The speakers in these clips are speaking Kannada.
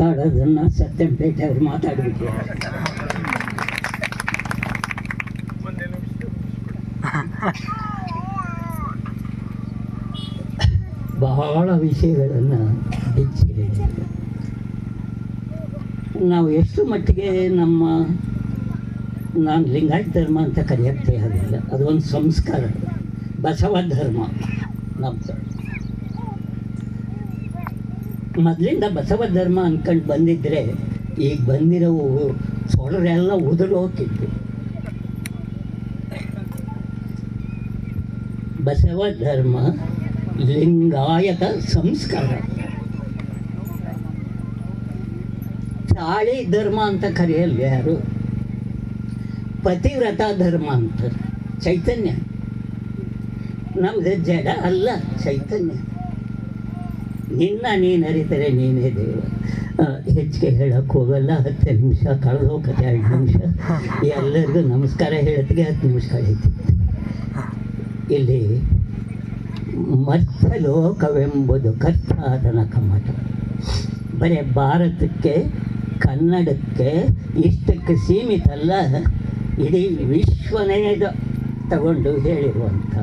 ಮಾತಾಡೋದನ್ನ ಸತ್ಯಂಪೇಟೆ ಅವ್ರು ಮಾತಾಡಬೇಕು ಬಹಳ ವಿಷಯಗಳನ್ನು ಹೆಚ್ಚಿ ನಾವು ಎಷ್ಟು ಮಟ್ಟಿಗೆ ನಮ್ಮ ನಾನು ಲಿಂಗಾಯತ ಧರ್ಮ ಅಂತ ಕರೆಯೋಕ್ಕೆ ಆಗಿಲ್ಲ ಅದೊಂದು ಸಂಸ್ಕಾರ. ಬಸವ ಧರ್ಮ. ನಮ್ಮದು ಮೊದಲಿಂದ ಬಸವ ಧರ್ಮ ಅಂದ್ಕೊಂಡು ಬಂದಿದ್ದರೆ ಈಗ ಬಂದಿರೋ ಸೊಳರೆಲ್ಲ ಉದುರೋಗಿತ್ತು ಬಸವ ಧರ್ಮ ಲಿಂಗಾಯತ ಸಂಸ್ಕಾರ. ತಾಳಿ ಧರ್ಮ ಅಂತ ಕರೆಯಲ್ಲ ಯಾರು? ಪತಿವ್ರತ ಧರ್ಮ ಅಂತ. ಚೈತನ್ಯ. ನಮ್ದು ಜಡ ಅಲ್ಲ, ಚೈತನ್ಯ. ನಿನ್ನ ನೀನು ಅರಿತರೆ ನೀನೇ ದೇವ. ಹೆಚ್ಚಿಗೆ ಹೇಳಕ್ಕೆ ಹೋಗಲ್ಲ, ಹತ್ತು ನಿಮಿಷ ಕಳೆದೋಗತ್ತೆ ಎರಡು ನಿಮಿಷ. ಎಲ್ಲರಿಗೂ ನಮಸ್ಕಾರ ಹೇಳೋತ್ತಿಗೆ ಹತ್ತು ನಿಮಿಷ ಕಳೀತಿ ಇಲ್ಲಿ ಮರ್ಥಲೋಕವೆಂಬುದು ಕರ್ತಾದನ ಕಮಟ. ಬರೀ ಭಾರತಕ್ಕೆ, ಕನ್ನಡಕ್ಕೆ ಇಷ್ಟಕ್ಕೆ ಸೀಮಿತ ಅಲ್ಲ ಇಡೀ ವಿಶ್ವನೇ ತಗೊಂಡು ಹೇಳಿರುವಂಥ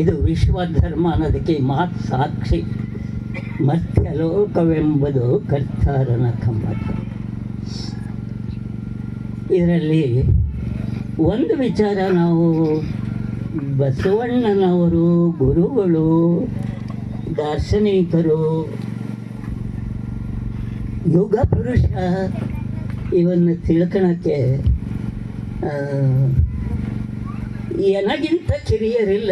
ಇದು ವಿಶ್ವಧರ್ಮ ಅನ್ನೋದಕ್ಕೆ ಈ ಮಾತು ಸಾಕ್ಷಿ. ಮರ್ತ್ಯಲೋಕವೆಂಬುದು ಕರ್ತಾರನ ಕಂಬದ. ಇದರಲ್ಲಿ ಒಂದು ವಿಚಾರ ನಾವು, ಬಸವಣ್ಣನವರು ಗುರುಗಳು, ದಾರ್ಶನಿಕರು, ಯುಗ ಪುರುಷ, ಇವನ್ನು ತಿಳ್ಕೊಳಕ್ಕೆ ನನಗಿಂತ ಕಿರಿಯರಿಲ್ಲ.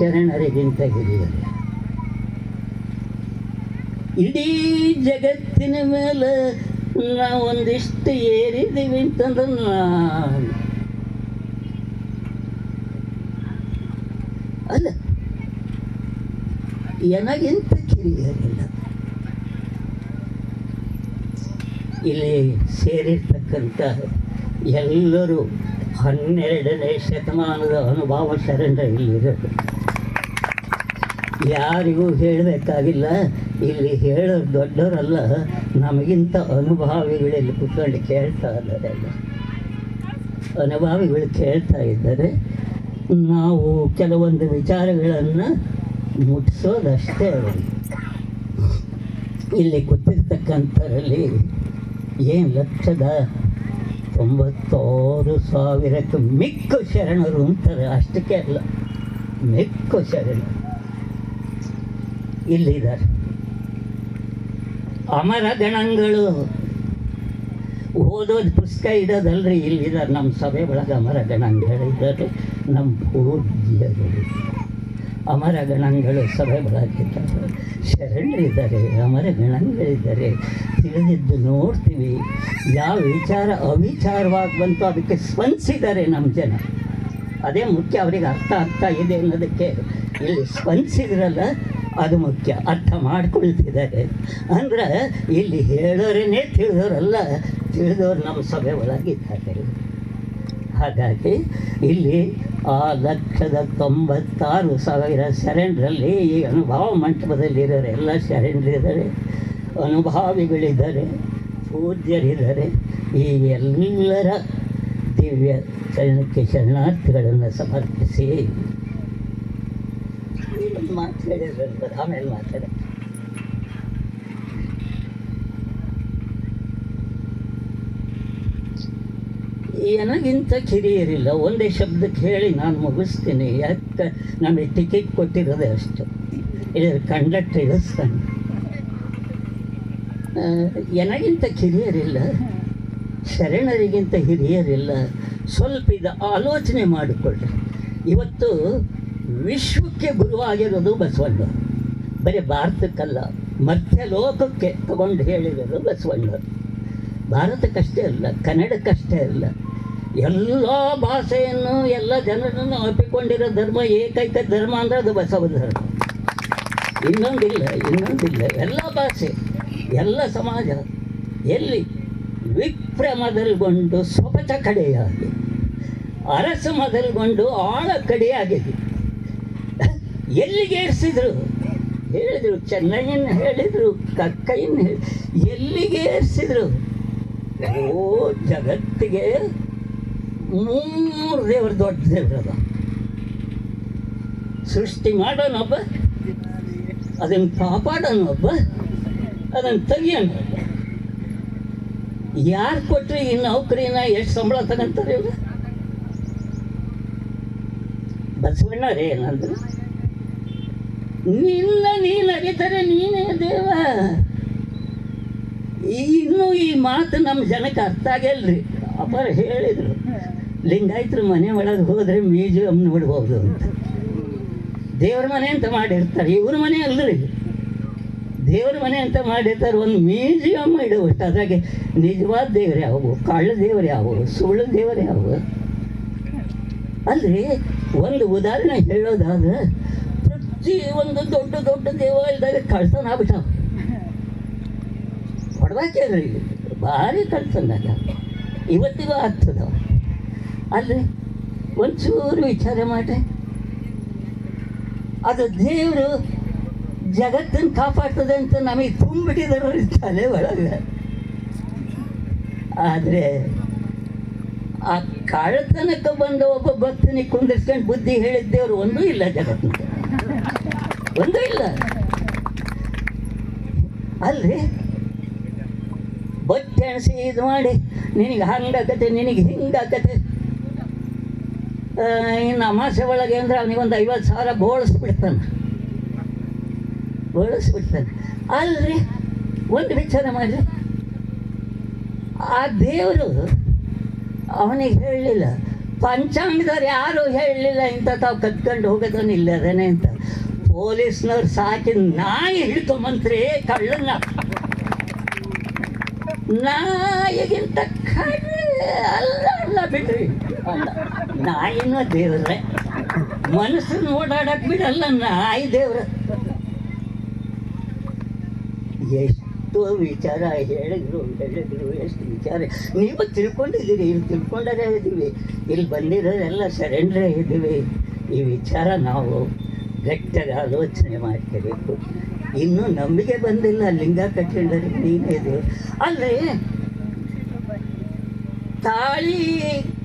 ಶರಣರಿಗಿಂತ ಹಿರಿಯರು. ಇಡೀ ಜಗತ್ತಿನ ಮೇಲೆ ನಾವೊಂದಿಷ್ಟು ಏರಿದ್ದೀವಿ ಅಂತಂದ್ರೆ ನಾ- ಅಲ್ಲ ಏನಾಗಿಂತ ಕಿರಿಯರಿಲ್ಲ. ಇಲ್ಲಿ ಸೇರಿರ್ತಕ್ಕಂಥ ಎಲ್ಲರೂ ಹನ್ನೆರಡನೇ ಶತಮಾನದ ಅನುಭವ ಶರಣ ಇಲ್ಲಿರೋದು. ಯಾರಿಗೂ ಹೇಳಬೇಕಾಗಿಲ್ಲ. ಇಲ್ಲಿ ಹೇಳೋ ದೊಡ್ಡವರಲ್ಲ, ನಮಗಿಂತ ಅನುಭಾವಿಗಳಲ್ಲಿ ಕುತ್ಕೊಂಡು ಕೇಳ್ತಾ ಇದ್ದಾರೆ ಅನುಭಾವಿಗಳು ಕೇಳ್ತಾ ಇದ್ದಾರೆ. ನಾವು ಕೆಲವೊಂದು ವಿಚಾರಗಳನ್ನು ಮುಟ್ಟಿಸೋದಷ್ಟೇ ಇಲ್ಲಿ ಕೂತಿರ್ತಕ್ಕಂಥರಲ್ಲಿ ಏನು ಲಕ್ಷದ ತೊಂಬತ್ತಾರು ಸಾವಿರಕ್ಕೆ ಮಿಕ್ಕು ಶರಣರು ಅಂತಾರೆ. ಅಷ್ಟಕ್ಕೆ ಅಲ್ಲ, ಮಿಕ್ಕು ಶರಣರು. ಇಲ್ಲಿದ್ದಾರೆ. ಅಮರ ಗಣಗಳು. ಓದೋದು ಪುಸ್ತಕ ಇಡೋದಲ್ರಿ, ಇಲ್ಲಿದ್ದಾರೆ. ನಮ್ಮ ಸಭೆ ಒಳಗೆ ಅಮರ ಗಣಗಳಿದ್ದಾರೆ ನಮ್ಮ ಪೂರ್ವಿಯರು ಅಮರ ಗಣಗಳು ಸಭೆ ಒಳಗಿದ್ದಾರೆ ಶರಣರಿದ್ದಾರೆ ಅಮರ ಗಣಗಳಿದ್ದಾರೆ ತಿಳಿದಿದ್ದು ನೋಡ್ತೀವಿ. ಯಾವ ವಿಚಾರ ಅವಿಚಾರವಾಗಿ ಬಂತು ಅದಕ್ಕೆ ಸ್ಪಂದಿಸಿದ್ದಾರೆ ನಮ್ಮ ಜನ. ಅದೇ ಮುಖ್ಯ ಅವರಿಗೆ ಅರ್ಥ ಆಗ್ತಾ ಇದೆ ಅನ್ನೋದಕ್ಕೆ ಇಲ್ಲಿ ಸ್ಪಂದಿಸಿದ್ರಲ್ಲ ಅದು ಮುಖ್ಯ. ಅರ್ಥ ಮಾಡ್ಕೊಳ್ತಿದ್ದಾರೆ. ಅಂದ್ರೆ ಇಲ್ಲಿ ಹೇಳೋರೇನೆ ತಿಳಿದವರಲ್ಲ ತಿಳಿದವರು ನಮ್ಮ ಸಭೆ ಒಳಗಿದ್ದಾರೆ. ಹಾಗಾಗಿ ಇಲ್ಲಿ ಆ ಲಕ್ಷದ ತೊಂಬತ್ತಾರು ಸಾವಿರ ಶರಣರಲ್ಲಿ ಈ ಅನುಭವ ಮಂಟಪದಲ್ಲಿರೋರು ಎಲ್ಲ ಶರಣರಿದ್ದಾರೆ. ಅನುಭಾವಿಗಳಿದ್ದಾರೆ, ಪೂಜ್ಯರಿದ್ದಾರೆ. ಈ ಎಲ್ಲರ ದಿವ್ಯ ಚರಣಕ್ಕೆ ಶರಣಾರ್ಥಿಗಳನ್ನು ಸಮರ್ಪಿಸಿ. ಒಂದು ಮಾತು ಹೇಳಿದ್ರು ಆಮೇಲೆ ಮಾತಾಡ ನನಗಿಂತ ಕಿರಿಯರಿಲ್ಲ, ಒಂದೇ ಶಬ್ದಕ್ಕೆ ಹೇಳಿ ನಾನು ಮುಗಿಸ್ತೀನಿ. ಯಾಕೆ? ನಮಗೆ ಟಿಕೆಟ್ ಕೊಟ್ಟಿರೋದೆ ಅಷ್ಟು. ಇದರ ಕಂಡಕ್ಟರ್ ಇಳಿಸ್ತಾನೆ ಏನಗಿಂತ ಕಿರಿಯರಿಲ್ಲ? ಶರಣರಿಗಿಂತ ಹಿರಿಯರಿಲ್ಲ. ಸ್ವಲ್ಪ ಇದು ಆಲೋಚನೆ ಮಾಡಿಕೊಳ್ಳಿ. ಇವತ್ತು ವಿಶ್ವಕ್ಕೆ ಗುರುವಾಗಿರೋದು ಬಸವಣ್ಣ. ಬರೀ ಭಾರತಕ್ಕಲ್ಲ ಮಧ್ಯ ಲೋಕಕ್ಕೆ ತಗೊಂಡು ಹೇಳಿರೋದು ಬಸವಣ್ಣ. ಭಾರತಕ್ಕಷ್ಟೇ ಅಲ್ಲ, ಕನ್ನಡಕ್ಕಷ್ಟೇ ಅಲ್ಲ. ಎಲ್ಲ ಭಾಷೆಯನ್ನು, ಎಲ್ಲ ಜನರನ್ನು ಒಪ್ಪಿಕೊಂಡಿರೋ ಧರ್ಮ, ಏಕೈಕ ಧರ್ಮ ಅಂದರೆ ಅದು ಬಸವ ಧರ್ಮ. ಇನ್ನೊಂದಿಲ್ಲ ಇನ್ನೊಂದಿಲ್ಲ. ಎಲ್ಲ ಭಾಷೆ, ಎಲ್ಲ ಸಮಾಜ, ಎಲ್ಲಿ ವಿಪ್ರ ಮೊದಲುಗೊಂಡು ಸ್ವಪಚ ಕಡೆಯಾಗಿ ಅರಸ ಮೊದಲುಗೊಂಡು ಆಳ ಕಡೆಯಾಗಿದೆ ಎಲ್ಲಿಗೆ ಹೇಳಿದ್ರು ಹೇಳಿದರು ಹೇಳಿದ್ರು ಹೇಳಿದರು ಕಕ್ಕೈಯನ್ನು ಹೇಳಿ, ಎಲ್ಲಿಗೆ ಏರಿಸಿದ್ರು? ಓ, ಜಗತ್ತಿಗೆ ಮೂರು ದೇವರು ದೊಡ್ಡ ದೇವರದ ಸೃಷ್ಟಿ ಮಾಡೋನೊಬ್ಬ ಅದನ್ನು ಕಾಪಾಡೋನೊಬ್ಬ ಅದನ್ನು ತೆಗಿಯೋನೊಬ್ಬ ಯಾರು ಕೊಟ್ಟರೆ ಈ ನೌಕರಿನ ಎಷ್ಟು ಸಂಬಳ ತಗೊಂತಾರೆ ಇವರು? ಬಸವಣ್ಣ ರೇ ಏನಂದ್ರು? ನಿನ್ನ ನೀನು ಅರಿತರೆ ನೀನೇ ದೇವ. ಇನ್ನೂ ಈ ಮಾತು ನಮ್ಮ ಜನಕ್ಕೆ ಅರ್ಥ ಆಗಿಲ್ರಿ. ಅಪ್ಪ ಹೇಳಿದರು. ಲಿಂಗಾಯತರು ಮನೆ ಒಳಗೆ ಹೋದರೆ ಮ್ಯೂಸಿಯಂ ನೋಡ್ಬೋದು ಅಂತ. ದೇವ್ರ ಮನೆ ಅಂತ ಮಾಡಿರ್ತಾರೆ. ಇವ್ರ ಮನೆ ಅಲ್ಲರಿ ದೇವ್ರ ಮನೆ ಅಂತ ಮಾಡಿರ್ತಾರೆ. ಒಂದು ಮ್ಯೂಸಿಯಂ ಇಡುವಷ್ಟು. ಅದ್ರಾಗೆ ನಿಜವಾದ ದೇವ್ರು ಯಾವುವು ಕಳ್ಳ ದೇವ್ರು ಯಾವುವು ಸುಳ್ಳು ದೇವ್ರು ಯಾವು. ಅಲ್ರಿ, ಒಂದು ಉದಾಹರಣೆ ಹೇಳೋದಾದ್ರೆ ಪ್ರತಿ ಒಂದು ದೊಡ್ಡ ದೊಡ್ಡ ದೇವಾಲಯದಾಗ ಕಳ್ಸನ ಆಗ್ಬಿಟ್ಟಾವ ಇಲ್ಲಿ. ಭಾರಿ ಕಳ್ತನಾಗ ಇವತ್ತಿಗೂ ಆಗ್ತದ. ಅಲ್ಲಿ, ಒಂಚೂರು ವಿಚಾರ ಮಾಡಿ. ಅದು ದೇವರು ಜಗತ್ತನ್ನು ಕಾಪಾಡ್ತದೆ ಅಂತ ನಮಗೆ ತುಂಬಿಟ್ಟಿದ್ದಾರೆ ತಲೆ ಒಳಗೆ. ಆದರೆ, ಆ ಕಳ್ಳತನಕ್ಕೆ ಬಂದ ಒಬ್ಬ ಭಕ್ತನಿಗೆ ಕುಂದಿರ್ಸ್ಕೊಂಡು ಬುದ್ಧಿ ಹೇಳಿದ್ದೇವ್ರು ಒಂದೂ ಇಲ್ಲ ಜಗತ್ತಿನ ಒಂದೂ ಇಲ್ಲ. ಅಲ್ರಿ ಬಟ್ಟೆ ಅಣಸಿ ಇದು ಮಾಡಿ ನಿನಗೆ ಹಂಗಾಕತೆ ನಿನಗೆ ಹಿಂಗಾಕತೆ ಆ, ಇನ್ನು ಅಮಾಸೆ ಒಳಗೆ ಅಂದ್ರೆ ಅವನಿಗೊಂದು ಐವತ್ತು ಸಾವಿರ ಬೋಳಿಸ್ಬಿಡ್ತಾನೆ. ಬೋಳಿಸ್ಬಿಡ್ತಾನೆ. ಅಲ್ರಿ ಒಂದು ವಿಚಾರ ಮಾಡಿ ಆ ದೇವರು ಅವನಿಗೆ ಹೇಳಲಿಲ್ಲ ಪಂಚಾಂಗದವ್ರು ಯಾರು ಹೇಳಲಿಲ್ಲ ಇಂಥ ತಾವು ಕತ್ಕೊಂಡು ಹೋಗೋದನ್ನು ಇಲ್ಲದೇನೆ ಅಂತ. ಪೊಲೀಸ್ನವ್ರು ಸಾಕಿ ನಾಯಿ ಹಿಡ್ಕೊಂಬಂತ್ರಿ ಕಳ್ಳನ್ನ. ನಾಯಿಗಿಂತ ಅಲ್ಲ ಅಲ್ಲ ಬಿಡ್ರಿ. ನಾಯಿನ ದೇವ್ರೆ ಮನಸ್ಸು ಓಡಾಡಕ್ ಬಿಡಲ್ಲ ನಾಯಿ ದೇವ್ರ. ಎಷ್ಟು ವಿಚಾರ ಹೇಳಿದ್ರು ಹೇಳಿದ್ರು, ಎಷ್ಟು ವಿಚಾರ. ನೀವು ತಿಳ್ಕೊಂಡಿದ್ದೀರಿ, ಇಲ್ಲಿ ತಿಳ್ಕೊಂಡರೇ ಇದ್ದೀವಿ ಇಲ್ಲಿ ಬಂದಿರೋದೆಲ್ಲ ಸರೆಂಡ್ರೇ ಇದ್ದೀವಿ ಈ ವಿಚಾರ ನಾವು ಗಟ್ಟಿಯಾಗಿ ಆಲೋಚನೆ ಮಾಡ್ಕೋಬೇಕು. ಇನ್ನೂ ನಂಬಿಕೆ ಬಂದಿಲ್ಲ, ಲಿಂಗ ಕಟ್ಕೊಂಡರೆ ನೀನೇ ಇದು ಅಲ್ಲೇ ತಾಳಿ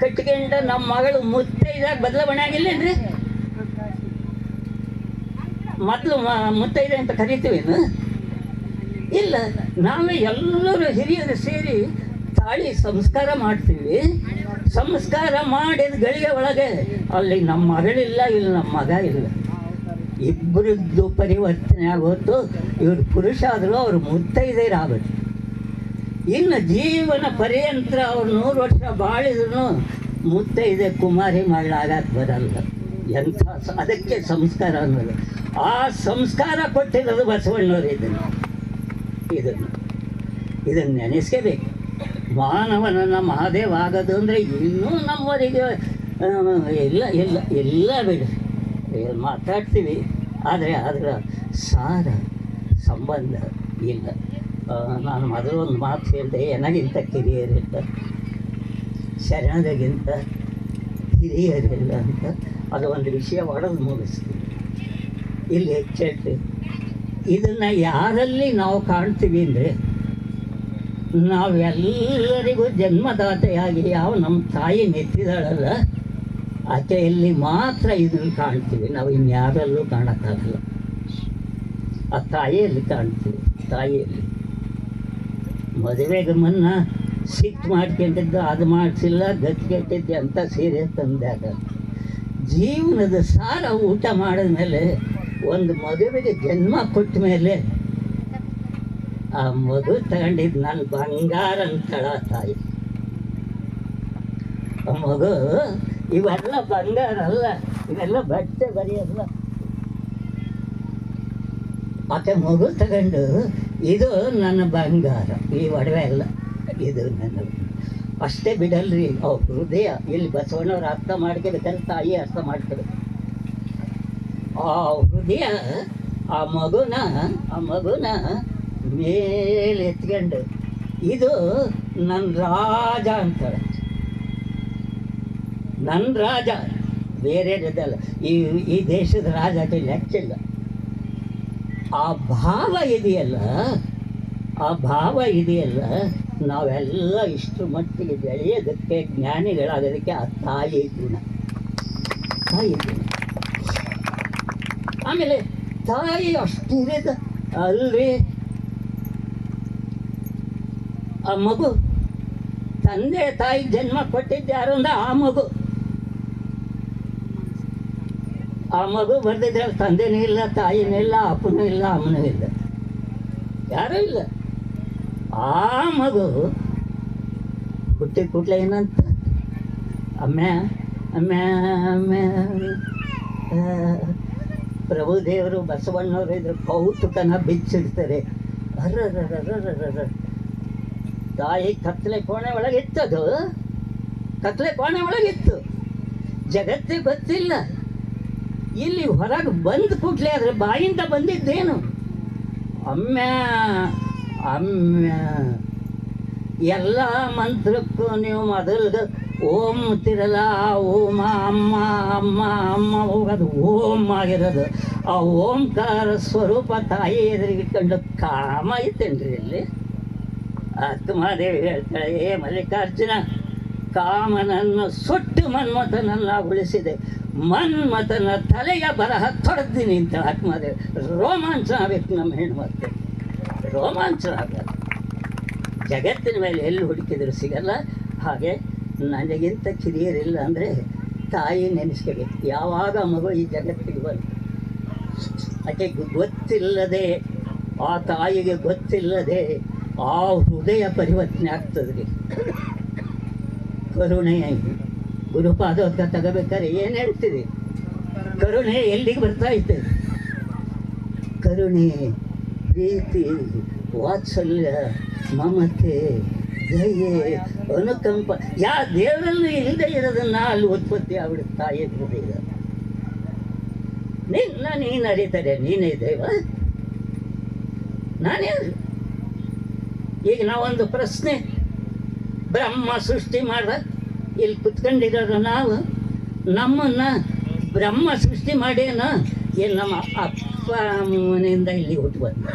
ಕಟ್ಕೊಂಡ ನಮ್ಮ ಮಗಳು ಮುತ್ತೈದಾಗ ಬದಲಾವಣೆ ಆಗಿಲ್ಲೇನ್ರಿ ಮೊದಲು ಮುತ್ತೈದೆ ಅಂತ ಕರಿತೀವೇನು ಇಲ್ಲ, ನಾವೇ ಎಲ್ಲರೂ ಹಿರಿಯರು ಸೇರಿ ತಾಳಿ ಸಂಸ್ಕಾರ ಮಾಡ್ತೀವಿ. ಸಂಸ್ಕಾರ ಮಾಡಿದ ಗಳಿಗೆ ಒಳಗೆ ಅಲ್ಲಿ ನಮ್ಮ ಮಗಳಿಲ್ಲ, ಇಲ್ಲಿ ನಮ್ಮ ಮಗ ಇಲ್ಲ. ಇಬ್ಬರದ್ದು ಪರಿವರ್ತನೆ ಆಗೋತು ಇವರು ಪುರುಷ ಆದರೂ ಅವರು ಮುತ್ತೈದೆಯರಾಗಬೇಕು. ಇನ್ನು ಜೀವನ ಪರ್ಯಂತರ ಅವ್ರು ನೂರು ವರ್ಷ ಬಾಳಿದ್ರು ಮುತ್ತೈದೆ ಕುಮಾರಿ ಮಾಡಲಾಗಕ್ಕೆ ಬರಲ್ಲ. ಎಂಥ ಅದಕ್ಕೆ ಸಂಸ್ಕಾರ ಅನ್ನೋದು. ಆ ಸಂಸ್ಕಾರ ಕೊಟ್ಟಿರೋದು ಬಸವಣ್ಣವ್ರು ಇದನ್ನು. ಇದನ್ನು. ಇದನ್ನು ನೆನೆಸ್ಕೋಬೇಕು. ಮಾನವನನ್ನು ಮಹಾದೇವ ಆಗೋದು ಅಂದರೆ ಇನ್ನೂ ನಮ್ಮವರಿಗೆ ಇಲ್ಲ ಇಲ್ಲ ಎಲ್ಲ ಬಿಡಿ ಮಾತಾಡ್ತೀವಿ, ಆದರೆ ಅದರ ಸಾರ ಸಂಬಂಧ ಇಲ್ಲ. ನಾನು ಮೊದಲು ಒಂದು ಮಾತು ಹೇಳಿದೆ ಏನಾಗಿಂತ ಕಿರಿಯರಿಲ್ಲ, ಶರಣರಿಗಿಂತ ಹಿರಿಯರಿಲ್ಲ ಅಂತ. ಅದು ಒಂದು ವಿಷಯ ಒಡೆದು ಮುಗಿಸ್ತೀವಿ ಇಲ್ಲಿ ಹೆಚ್ಚೆಟ್ಟು ಇದನ್ನು ಯಾರಲ್ಲಿ ನಾವು ಕಾಣ್ತೀವಿ ಅಂದರೆ, ನಾವೆಲ್ಲರಿಗೂ ಜನ್ಮದಾತೆಯಾಗಿ ಯಾವ ನಮ್ಮ ತಾಯಿ ನೆತ್ತಿದಾಳಲ್ಲ ಆಕೆಯಲ್ಲಿ ಮಾತ್ರ ಇದನ್ನು ಕಾಣ್ತೀವಿ. ನಾವು ಇನ್ಯಾರಲ್ಲೂ ಕಾಣಕ್ಕಾಗಲ್ಲ. ಆ ತಾಯಿಯಲ್ಲಿ ಕಾಣ್ತೀವಿ. ತಾಯಿಯಲ್ಲಿ. ಮದುವೆಗೆ ಮುನ್ನ ಸಿಟ್ಟು ಮಾಡ್ಕೊಂಡಿದ್ದು, ಅದು ಮಾಡಿಸಿಲ್ಲ ಗಟ್ಟಿಗೆಟ್ಟಿದ್ದೆ ಅಂತ ಸೀರೆ ತಂದಾಗ. ಜೀವನದ ಸಾರ ಊಟ ಮಾಡಿದ ಮೇಲೆ ಒಂದು ಮದುವೆಗೆ ಜನ್ಮ ಕೊಟ್ಟ ಮೇಲೆ ಆ ಮಗು ತಗೊಂಡಿದ್ದು ನನ್ನ ಬಂಗಾರ ಅಂತಳ ತಾಯಿ. ಆ ಮಗು ಇವೆಲ್ಲ ಬಂಗಾರ ಅಲ್ಲ ಇವೆಲ್ಲ ಬಟ್ಟೆ ಬರೆಯಲ್ಲ ಆಕೆ ಮಗು ತಗೊಂಡು, ಇದು ನನ್ನ ಬಂಗಾರ, ಈ ಒಡವೆ ಅಲ್ಲ, ಇದು ನನ್ನ ಅಷ್ಟೇ ಬಿಡಲ್ರಿ ಅವ್ರ ಹೃದಯ, ಇಲ್ಲಿ ಬಸವಣ್ಣವ್ರು ಅರ್ಥ ಮಾಡ್ಕೋಬೇಕಂತ ತಾಯಿ ಅರ್ಥ ಮಾಡ್ಕೋಬೇಕು ಆ ಹೃದಯ, ಆ ಮಗುನ ಆ ಮಗುನ ಮೇಲೆ ಎತ್ಕೊಂಡು ಇದು ನನ್ನ ರಾಜ ಅಂತಾಳೆ. ನನ್ನ ರಾಜ. ಬೇರೆ ಇದಲ್ಲ ಈ ಈ ದೇಶದ ರಾಜ ಲೆಕ್ಕಿಲ್ಲ ಆ ಭಾವ ಇದೆಯಲ್ಲ, ಆ ಭಾವ ಇದೆಯಲ್ಲ, ನಾವೆಲ್ಲ ಇಷ್ಟು ಮಟ್ಟಿಗೆ ಬೆಳೆಯೋದಕ್ಕೆ ಜ್ಞಾನಿಗಳಾಗೋದಕ್ಕೆ ಆ ತಾಯಿ ಗುಣ. ತಾಯಿ ಗುಣ. ಆಮೇಲೆ ತಾಯಿ ಅಷ್ಟಿರದ ಅಲ್ರಿ. ಆ ಮಗು. ತಂದೆ ತಾಯಿ ಜನ್ಮ ಕೊಟ್ಟಿದ್ದೆ ಯಾರು ಅಂದ್ರೆ ಆ ಮಗು. ಆ ಮಗು ಬರ್ದಿದ್ರೆ ತಂದೆನೂ ಇಲ್ಲ, ತಾಯಿನೂ ಇಲ್ಲ, ಅಪ್ಪನೂ ಇಲ್ಲ, ಅಮ್ಮನೂ ಇಲ್ಲ. ಯಾರೂ ಇಲ್ಲ. ಆ ಮಗು ಹುಟ್ಟಿ ಕೂಡಲೇ ಏನಂತ? ಅಮ್ಮ ಅಮ್ಮ ಅಮ್ಮ. ಪ್ರಭು ದೇವರು ಬಸವಣ್ಣವರು ಇದ್ರ ಕೌತುಕನ ಬಿಚ್ಚಿಡ್ತಾರೆ. ರ ತಾಯಿ ಕತ್ಲೆ ಕೋಣೆ ಒಳಗಿತ್ತದು. ಕತ್ಲೆ ಕೋಣೆ ಒಳಗಿತ್ತು. ಜಗತ್ತಿಗೆ ಗೊತ್ತಿಲ್ಲ. ಇಲ್ಲಿ ಹೊರಗೆ ಬಂದ ಕೂಡಲೇ ಆದ್ರೆ ಬಾಯಿಂದ ಬಂದಿದ್ದೇನು? ಅಮ್ಮ ಅಮ್ಮ. ಎಲ್ಲ ಮಂತ್ರಕ್ಕೂ ನೀವು ಮೊದಲ್ದು ಓಂ ತಿರಲ, ಓಮ ಅಮ್ಮ ಅಮ್ಮ ಅಮ್ಮ ಹೋಗೋದು. ಓಂ ಆಗಿರೋದು. ಆ ಓಂಕಾರ ಸ್ವರೂಪ ತಾಯಿ ಎದುರಿಗಿಟ್ಕೊಂಡು ಕಾಮ ಐತೇನ್ರಿ ಇಲ್ಲಿ? ಆತ್ಮಾದೇವಿ ಹೇಳ್ತಾಳೆ, ಏ ಮಲ್ಲಿಕಾರ್ಜುನ, ಕಾಮನನ್ನು ಸುಟ್ಟು ಮನ್ಮಥನನ್ನ ಉಳಿಸಿದೆ. ಮನ್ಮಥನ ತಲೆಯ ಬರಹ ತೊಡೆದಿನಿ ಅಂತ ಆತ್ಮಾದೇವಿ. ರೋಮಾಂಚನ ಆಗಬೇಕು ನಮ್ಮ ಹೆಣ್ಮಕ್ಳು. ರೋಮಾಂಚನ ಆಗಲ್ಲ ಜಗತ್ತಿನ ಮೇಲೆ ಎಲ್ಲಿ ಹುಡುಕಿದ್ರು ಸಿಗಲ್ಲ. ಹಾಗೆ ನನಗಿಂತ ಕಿರಿಯರಿಲ್ಲ ಅಂದರೆ ತಾಯಿ ನೆನೆಸ್ಕೋಬೇಕು. ಯಾವಾಗ ಮಗು ಈ ಜಗತ್ತಿಗೆ ಬಂತು? ಆಕೆ ಗೊತ್ತಿಲ್ಲದೆ, ಆ ತಾಯಿಗೆ ಗೊತ್ತಿಲ್ಲದೆ ಆ ಹೃದಯ ಪರಿವರ್ತನೆ ಆಗ್ತದ್ರಿ. ಕರುಣೆ ಗುರುಪಾದೋದ್ಗ ತಗೋಬೇಕಾದ್ರೆ ಏನು ಹೇಳ್ತೀರಿ? ಕರುಣೆ ಎಲ್ಲಿಗೆ ಬರ್ತಾ ಇತ್ತು ಕರುಣೆ, ಪ್ರೀತಿ, ವಾತ್ಸಲ್ಯ, ಮಮತೆ, ದಯೆ, ಅನುಕಂಪ. ಯಾ ದೇವರಲ್ಲೂ ಇಲ್ಲದೆ ಇರೋದನ್ನ ಅಲ್ಲಿ ಉತ್ಪತ್ತಿ ಆಗ್ಬಿಡುತ್ತೆ ತಾಯಿ ಹೃದಯ ನಿನ್ನ ನೀನು ಅರಿತಾರೆ, ನೀನೇ ದೇವ. ನಾನೇ ಈಗ ನಾವೊಂದು ಪ್ರಶ್ನೆ ಬ್ರಹ್ಮ ಸೃಷ್ಟಿ ಮಾಡ್ದ. ಇಲ್ಲಿ ಕುತ್ಕೊಂಡಿರೋರು ನಾವು ನಮ್ಮನ್ನ ಬ್ರಹ್ಮ ಸೃಷ್ಟಿ ಮಾಡೇನ ಇಲ್ಲಿ ನಮ್ಮ ಅಪ್ಪ ಅಮ್ಮನಿಂದ ಇಲ್ಲಿ ಹುಟ್ಟು ಬಂದ.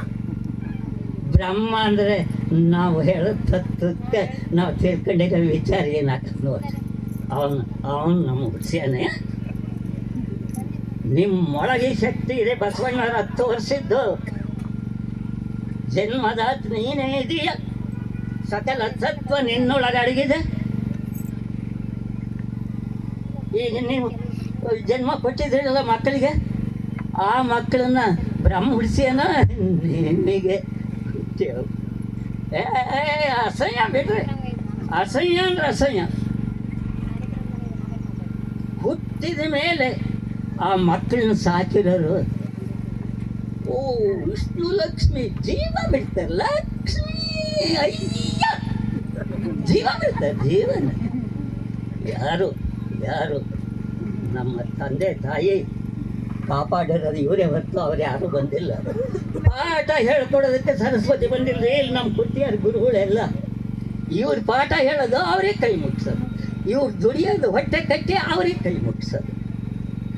ಬ್ರಹ್ಮ ಅಂದರೆ ನಾವು ಹೇಳೋ ತತ್ವಕ್ಕೆ ನಾವು ತಿಳ್ಕೊಂಡಿರೋ ವಿಚಾರ ಏನಾಗತ್ತೆ ನೋಡಿ. ಅವನು ಅವನು ನಮ್ಮ ಹುಡ್ಸ್ಯಾನೆ ನಿಮ್ಮೊಳಗೆ ಶಕ್ತಿ ಇದೆ ಬಸವಣ್ಣವ್ರ ಹತ್ತು ವರ್ಷದ್ದು. ಜನ್ಮದಾತ್ ನೀನೇ ಇದೆಯ. ಸಕಲ ತತ್ವ ನಿನ್ನೊಳಗೆ ಅಡಗಿದೆ. ಈಗ ನೀವು ಜನ್ಮ ಕೊಟ್ಟಿದ್ದೀರಲ್ಲ ಮಕ್ಕಳಿಗೆ? ಆ ಮಕ್ಕಳನ್ನ ಬ್ರಹ್ಮ ಹುಡ್ಸಿಯನ ಏ, ಅಸಹ್ಯ ಬಿಡ್ರಿ. ಅಸಹ್ಯ ಅಂದ್ರೆ ಅಸಹ್ಯ. ಹುಟ್ಟಿದ ಮೇಲೆ ಆ ಮಕ್ಕಳನ್ನ ಸಾಕಿರೋರು ಓ ವಿಷ್ಣು ಲಕ್ಷ್ಮಿ ಜೀವ ಬಿಡ್ತಾರೆ. ಲಕ್ಷ್ಮಿ ಅಯ್ಯ. ಜೀವ ಬಿಡ್ತಾರೆ ಜೀವನ. ಯಾರು? ಯಾರು? ನಮ್ಮ ತಂದೆ, ತಾಯಿ ಕಾಪಾಡಿರೋದು ಇವರೇ ಹೊತ್ತು ಅವ್ರು ಯಾರು ಬಂದಿಲ್ಲ. ಪಾಠ ಹೇಳ್ಕೊಡೋದಕ್ಕೆ ಸರಸ್ವತಿ ಬಂದಿಲ್ಲ. ಇಲ್ಲಿ ನಮ್ಮ ಕುಟ್ಟಿಯಾರ ಗುರುಗಳೆಲ್ಲ. ಇವ್ರ ಪಾಠ ಹೇಳೋದು ಅವರೇ ಕೈ ಮುಗಿಸೋದು ಇವ್ರು ದುಡಿಯೋದು ಹೊಟ್ಟೆ ಕಟ್ಟಿ ಅವರೇ ಕೈ ಮುಟ್ಸೋದು.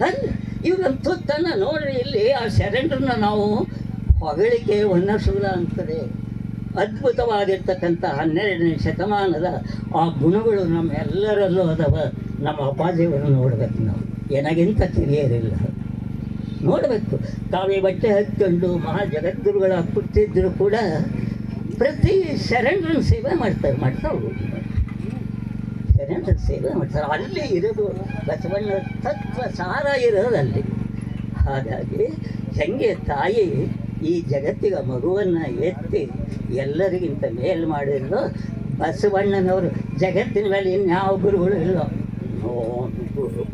ಅಲ್ಲ ಇವ್ರನ್ನ ತುತ್ತನ್ನು ನೋಡ್ರಿ, ಇಲ್ಲಿ ಆ ಶರಣರನ್ನ ನಾವು ಹೊಗಳಿಕೆ ವನ್ನಶೂಲ ಅಂತದೆ ಅದ್ಭುತವಾಗಿರ್ತಕ್ಕಂಥ ಹನ್ನೆರಡನೇ ಶತಮಾನದ ಆ ಗುಣಗಳು ನಮ್ಮೆಲ್ಲರಲ್ಲೂ ಅದಾವ. ನಮ್ಮ ಅಪ್ಪಾಜಿಯವರು ನೋಡಬೇಕು ನಾವು. ಏನಾಗಿಂತ ತಿಳಿಯರಿಲ್ಲ ನೋಡಬೇಕು. ತಾವೇ ಬಟ್ಟೆ ಹತ್ಕೊಂಡು ಮಹಾ ಜಗದ್ಗುರುಗಳ ಕುರ್ತಿದ್ದರೂ ಕೂಡ ಪ್ರತಿ ಶರಣರ ಸೇವೆ ಮಾಡ್ತಾರೆ ಮಾಡ್ತಾವೆ ಶರಣರ ಸೇವೆ ಮಾಡ್ತಾರೆ. ಅಲ್ಲಿ ಇರೋದು ಬಸವಣ್ಣ ತತ್ವ ಸಾರ ಇರೋದಲ್ಲಿ ಹಾಗಾಗಿ ಹೆಂಗೆ ತಾಯಿ ಈ ಜಗತ್ತಿಗೆ ಮಗುವನ್ನು ಎತ್ತಿ ಎಲ್ಲರಿಗಿಂತ ಮೇಲ್ ಮಾಡಿದ್ರು ಬಸವಣ್ಣನವರು. ಜಗತ್ತಿನ ಮೇಲೆ ಇನ್ಯಾವ ಗುರುಗಳು ಇಲ್ಲ. ಗುರು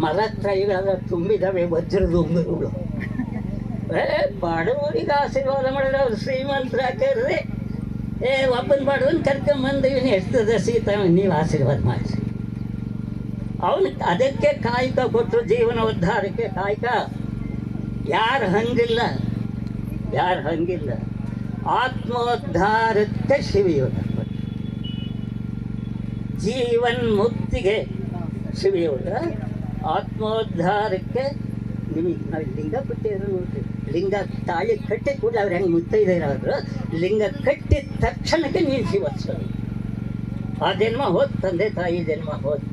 ಮಲತ್ರಯಗಳ ತುಂಬಿದವೆ ವಜ್ರದ ಉಂಗುರುಗಳು ಏ ಬಡವರಿಗೆ ಆಶೀರ್ವಾದ ಮಾಡಿದ್ರೆ ಅವ್ರು ಶ್ರೀಮಂತರ ಕರ್ರಿ ಏ, ಒಬ್ಬನ ಬಡವನ್ ಕರ್ಕೊಂಬಂದು ಇವನು ಎಷ್ಟದ ಸೀತಾ ನೀವು ಆಶೀರ್ವಾದ ಮಾಡಿಸಿ. ಅವನು ಅದಕ್ಕೆ ಕಾಯಕ ಕೊಟ್ಟರು ಜೀವನ ಉದ್ಧಾರಕ್ಕೆ ಕಾಯಕ. ಯಾರು ಹಂಗಿಲ್ಲ ಯಾರು ಹಂಗಿಲ್ಲ. ಆತ್ಮೋದ್ಧಾರಕ್ಕೆ ಶಿವಯೋಗ ಜೀವನ್ ಮುಕ್ತಿಗೆ ಶಿವಯೋಗ ಆತ್ಮೋದ್ಧಾರಕ್ಕೆ ನಿಮಗೆ ನಾವು ಲಿಂಗ ಕೊಟ್ಟಿದ್ರು ನೋಡ್ರಿ. ಲಿಂಗ ತಾಳಿ ಕಟ್ಟಿ ಕೂಡ ಅವ್ರು ಹೆಂಗೆ ಮುತ್ತೈದರಾದ್ರು ಲಿಂಗ ಕಟ್ಟಿದ ತಕ್ಷಣಕ್ಕೆ ನೀನು ಜೀವತ್ಸೋದು. ಆ ಜನ್ಮ ಹೋದ್ ತಂದೆ ತಾಯಿ ಜನ್ಮ ಹೋದ್.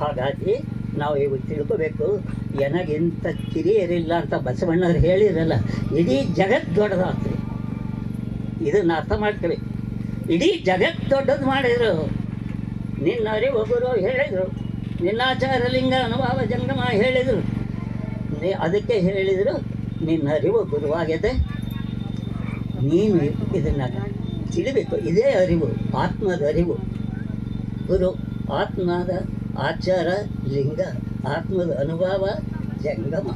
ಹಾಗಾಗಿ ನಾವು ಇವು ತಿಳ್ಕೋಬೇಕು. ನನಗಿಂತ ಕಿರಿಯರಿಲ್ಲ ಅಂತ ಬಸವಣ್ಣವ್ರು ಹೇಳಿರಲ್ಲ ಇಡೀ ಜಗತ್ತು ದೊಡ್ಡದಾಗ್ತದೆ. ಇದನ್ನು ಅರ್ಥ ಮಾಡ್ತೀವಿ ಇಡೀ ಜಗತ್ತು ದೊಡ್ಡದು ಮಾಡಿದ್ರು. ನಿನ್ನ ಅರಿವೊಬ್ಬರು ಹೇಳಿದರು. ನಿನ್ನಾಚಾರ ಲಿಂಗ ಅನುಭವ ಜಂಗಮ ಹೇಳಿದರು. ನೀ ಅದಕ್ಕೆ ಹೇಳಿದರು ನಿನ್ನ ಅರಿವು ಗುರುವಾಗಿದೆ ನೀನು ಇದನ್ನು ತಿಳಿಬೇಕು. ಇದೇ ಅರಿವು, ಆತ್ಮದ ಅರಿವು. ಗುರು, ಆತ್ಮದ ಆಚಾರ ಲಿಂಗ, ಆತ್ಮದ ಅನುಭವ ಜಂಗಮ.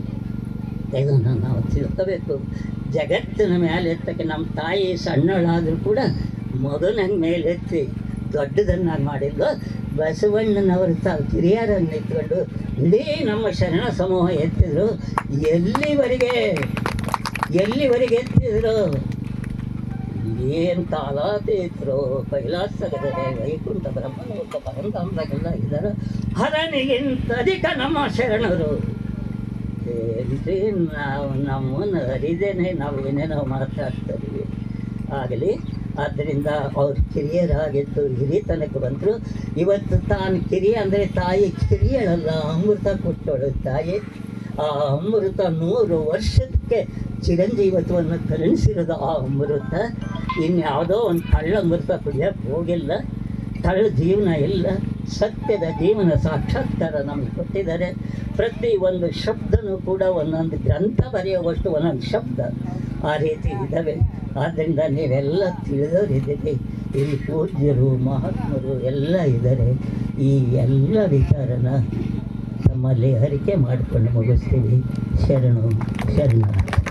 ಇದನ್ನು ನಾವು ತಿಳ್ಕೋಬೇಕು. ಜಗತ್ತಿನ ಮೇಲೆ ಎತ್ತಕ್ಕೆ ನಮ್ಮ ತಾಯಿ ಸಣ್ಣಳಾದರೂ ಕೂಡ ಮಗನ ಮೇಲೆ ಎತ್ತಿ ದೊಡ್ಡದನ್ನಾಗಿ ಮಾಡಿದ್ದು. ಬಸವಣ್ಣನವರು ತಾವು ಕಿರಿಯರನ್ನು ಇಟ್ಕೊಂಡು ಇಡೀ ನಮ್ಮ ಶರಣ ಸಮೂಹ ಎತ್ತಿದ್ರು. ಎಲ್ಲಿವರೆಗೆ? ಎಲ್ಲಿವರೆಗೆ ಎತ್ತಿದ್ರು? ಏನು ಕಾಲಾತೀತರು ಕೈಲಾಸಗದರೆ ವೈಕುಂಠ ಬ್ರಹ್ಮಲೋಕ ಪರಂಧಾಮದಾಗೆಲ್ಲ ಇದ್ದಾರೆ. ಹರನಿಗಿಂತ ಅಧಿಕ ನಮ್ಮ ಶರಣರು. ನಾವು ನಮ್ಮನ್ನು ಹರಿದೇನೆ ನಾವು ಏನೇನೋ ಮಾತಾಡ್ತೀವಿ. ಆಗಲಿ. ಆದ್ದರಿಂದ ಅವ್ರು ಕಿರಿಯರಾಗಿದ್ದು ಹಿರಿತನಕ್ಕೆ ಬಂದರು. ಇವತ್ತು ತಾನು ಕಿರಿಯ ಅಂದರೆ ತಾಯಿ ಕಿರಿಯಳಲ್ಲ, ಅಮೃತ ಕೊಟ್ಟಳು ತಾಯಿ. ಆ ಅಮೃತ ನೂರು ವರ್ಷಕ್ಕೆ ಚಿರಂಜೀವತ್ವವನ್ನು ಕರುಣಿಸಿರೋದು ಆ ಅಮೃತ. ಇನ್ಯಾವುದೋ ಒಂದು ಕಳ್ಳ ಅಮೃತ ಕುಡಿಯೋಕ್ಕೆ ಹೋಗಿಲ್ಲ. ಕಳ್ಳ ಜೀವನ ಇಲ್ಲ. ಸತ್ಯದ ಜೀವನ ಸಾಕ್ಷಾತ್ಕಾರ ನಮಗೆ ಕೊಟ್ಟಿದ್ದಾರೆ. ಪ್ರತಿ ಒಂದು ಶಬ್ದನೂ ಕೂಡ ಒಂದೊಂದು ಗ್ರಂಥ ಬರೆಯುವಷ್ಟು ಒಂದೊಂದು ಶಬ್ದ ಆ ರೀತಿ ಇದ್ದಾವೆ. ಆದ್ದರಿಂದ ನೀವೆಲ್ಲ ತಿಳಿದವರಿದ್ದೀರಿ. ಇಲ್ಲಿ ಪೂಜ್ಯರು, ಮಹಾತ್ಮರು ಎಲ್ಲ ಇದ್ದಾರೆ. ಈ ಎಲ್ಲ ವಿಚಾರನ ನಮ್ಮಲ್ಲಿ ಹರಿಕೆ ಮಾಡಿಕೊಂಡು ಮುಗಿಸ್ತೀವಿ. ಶರಣು, ಶರಣ.